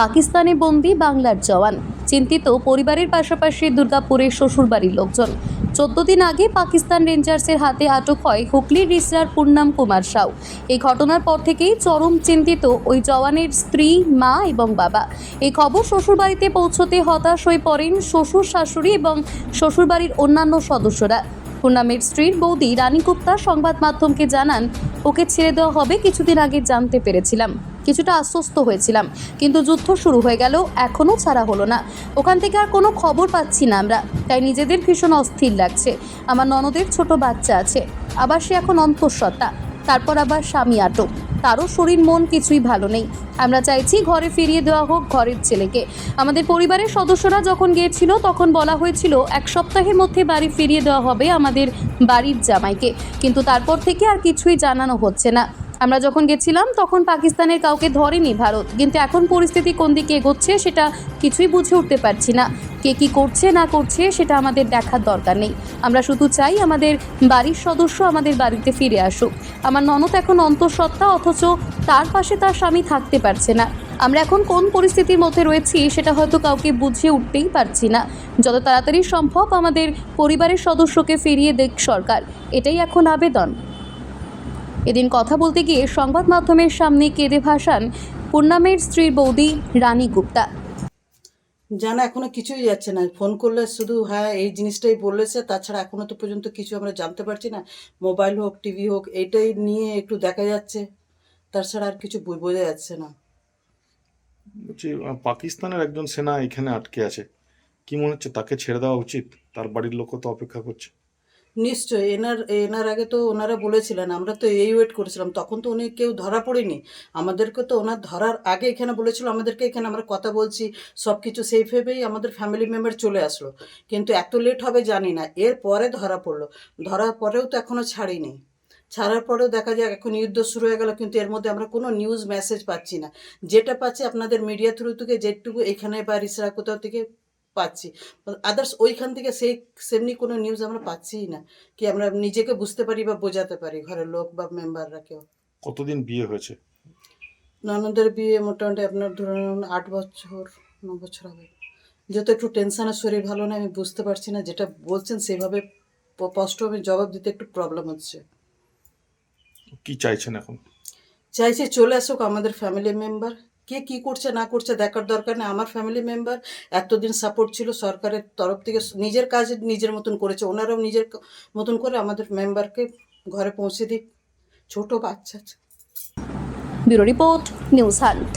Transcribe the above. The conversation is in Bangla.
পাকিস্তানে বন্দি বাংলার জওয়ান। চিন্তিত পরিবারের পাশাপাশি দুর্গাপুরের শ্বশুরবাড়ির লোকজন। চোদ্দ দিন আগে পাকিস্তান রেঞ্জার্সের হাতে আটক হয় হুগলির রিসরার পূর্ণাম কুমার সাউ। এই ঘটনার পর থেকেই চরম চিন্তিত ওই জওয়ানের স্ত্রী, মা এবং বাবা। এই খবর শ্বশুরবাড়িতে পৌঁছতে হতাশ হয়ে পড়েন শ্বশুর শাশুড়ি এবং শ্বশুরবাড়ির অন্যান্য সদস্যরা। পূর্ণামের স্ত্রীর বৌদি রানী গুপ্তা সংবাদ মাধ্যমকে জানান, ওকে ছেড়ে দেওয়া হবে, কিছুদিন আগে জানতে পেরেছিলাম। কিছুটা আশ্বস্ত হয়েছিলাম। কিন্তু যুদ্ধ শুরু হয়ে গেল এখনও ছাড়া হলো না। ওখান থেকে আর কোনো খবর পাচ্ছি না আমরা, তাই নিজেদের ভীষণ অস্থির লাগছে। আমার ননদের ছোট বাচ্চা আছে, আবার সে এখন অন্তঃসত্ত্বা। তারপর আবার স্বামী আটক, তারও শরীর মন কিছুই ভালো নেই। আমরা চাইছি ঘরে ফিরিয়ে দেওয়া হোক ঘরের ছেলেকে। আমাদের পরিবারের সদস্যরা যখন গিয়েছিল, তখন বলা হয়েছিল, এক সপ্তাহের মধ্যে বাড়ি ফিরিয়ে দেওয়া হবে আমাদের বাড়ির জামাইকে। কিন্তু তারপর থেকে আর কিছুই জানানো হচ্ছে না। আমরা যখন গেছিলাম, তখন পাকিস্তানের কাউকে ধরেনি ভারত। কিন্তু এখন পরিস্থিতি কোন দিকে এগোচ্ছে সেটা কিছুই বুঝে উঠতে পারছি না। কে কি করছে, না করছে সেটা আমাদের দেখার দরকার নেই। আমরা শুধু চাই আমাদের বাড়ির সদস্য আমাদের বাড়িতে ফিরে আসুক। আমার ননদ এখন অন্তঃসত্ত্বা, অথচ তার পাশে তার স্বামী থাকতে পারছে না। আমরা এখন কোন পরিস্থিতির মধ্যে রয়েছি সেটা হয়তো কাউকে বুঝিয়ে উঠতেই পারছি না। যত তাড়াতাড়ি সম্ভব আমাদের পরিবারের সদস্যকে ফিরিয়ে দেখ সরকার। এটাই এখন আবেদন। এদিন কথা বলতে গিয়ে সংবাদ মাধ্যমের সামনে কেঁদে ভাসান পূর্ণামের স্ত্রীর বৌদি রানী গুপ্তা। জানা এখনও কিছুই যাচ্ছে না। ফোন করলে শুধু হ্যাঁ এই জিনিসটাই বলেছে তাছাড়া এখনও তো পর্যন্ত কিছু আমরা জানতে পারছি না। মোবাইল হোক টিভি হোক এইটাই নিয়ে একটু দেখা যাচ্ছে। তাছাড়া আর কিছু বোঝা যাচ্ছে না। বলছি পাকিস্তানের একজন সেনা এখানে আটকে আছে। কি মনে হচ্ছে তাকে ছেড়ে দেওয়া উচিত? তার বাড়ির লোকও তো অপেক্ষা করছে। নিশ্চয়ই, এনার এনার আগে তো ওনারা বলেছিলেন, আমরা তো এই ওয়েট করেছিলাম, তখন তো উনি কেউ ধরা পড়েনি। আমাদেরকে তো ওনার ধরার আগে এখানে বলেছিল, আমাদেরকে এখানে আমরা কথা বলছি সব কিছু সেফ ভেবেই আমাদের ফ্যামিলি মেম্বার চলে আসলো। কিন্তু এত লেট হবে জানি না, এর পরে ধরা পড়ল। ধরার পরেও তো এখনও ছাড়িনি। ছাড়ার পরেও দেখা যাক, এখন যুদ্ধ শুরু হয়ে গেল, কিন্তু এর মধ্যে আমরা কোনো নিউজ মেসেজ পাচ্ছি না। যেটা পাচ্ছি আপনাদের মিডিয়া থ্রু থেকে, যেটুকু এখানে বা রিসরা কোথাও থেকে পাচ্ছি। আদার্স ওইখান থেকে সেই সেমনি কোনো নিউজ আমরা পাচ্ছিই না। কি আমরা নিজেকে বুঝতে পারি বা বোঝাতে পারি ঘরের লোক বা মেম্বাররা কেউ। কতদিন বিয়ে হয়েছে? ননদের বিয়ে মোটামুটি আপনার ধরুন আট বছর ন বছর হবে। যেহেতু একটু টেনশনের শরীর ভালো না আমি বুঝতে পারছি না যেটা বলছেন সেভাবে স্পষ্ট আমি জবাব দিতে একটু প্রবলেম হচ্ছে। কি চাইছেন এখন? চাইছি চলে আসুক আমাদের ফ্যামিলি মেম্বার কে কি করছে, না করছে দেখার দরকার নেই। আমার ফ্যামিলি মেম্বার এতদিন সাপোর্ট ছিল, সরকারের তরফ থেকে নিজের কাজ নিজের মতন করেছে। ওনারাও নিজের মতন করে আমাদের মেম্বারকে ঘরে পৌঁছে দিক। ছোট বাচ্চা ব্যুরো রিপোর্ট, নিউজ হান্ট